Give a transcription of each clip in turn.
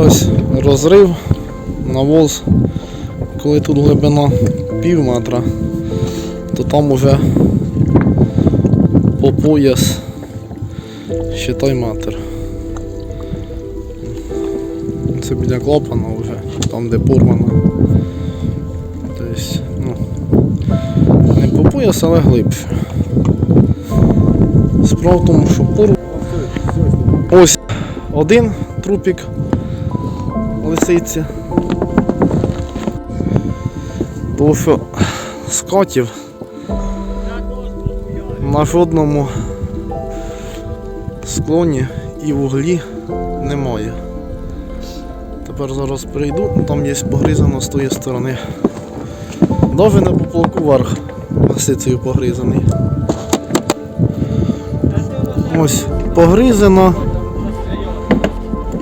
ось розрив, навоз. Коли тут глибина пів метра, то там уже по пояс считай метр. Це біля клапана вже, там де порвано. Тобто, ну, не по пояс, але глибше. Справа в тому, що порв... Ось один трупік лисиці. Тому що скотів на жодному склоні і вуглі немає. Тепер зараз прийду, там є погризано з тої сторони. Даже на поплавку верх лисицею погризаний. Ось погризано.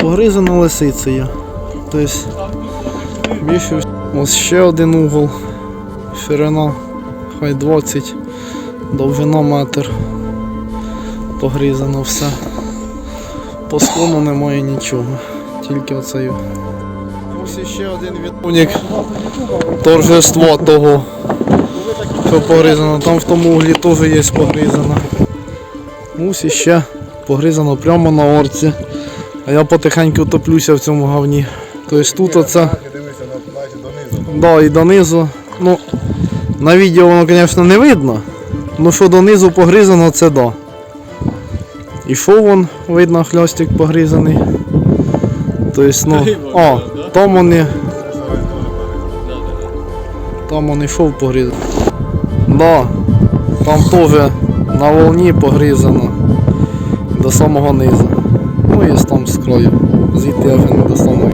Погризано лисицею. Тобто більше ось ще один угол. Ширина хай 20, довжина метр. Погризано все. По склону немає нічого. Тільки оцей. Ось ще один відповник торжества того, що погризано. Там в тому углі теж є погризано. Ось іще погризано прямо на орці. А я потихеньку топлюся в цьому говні. Тобто тут оце. Да, і донизу. Ну, на відео воно, звісно, не видно. Ну що донизу погризано, це да. І що вон, видно, хлястик погризаний. Тобто, ну. А, там вони. Там вони шов погризаний. Да, там теж на волні погризано. До самого низу. Ну і там з краю. Звідти я вже не достану.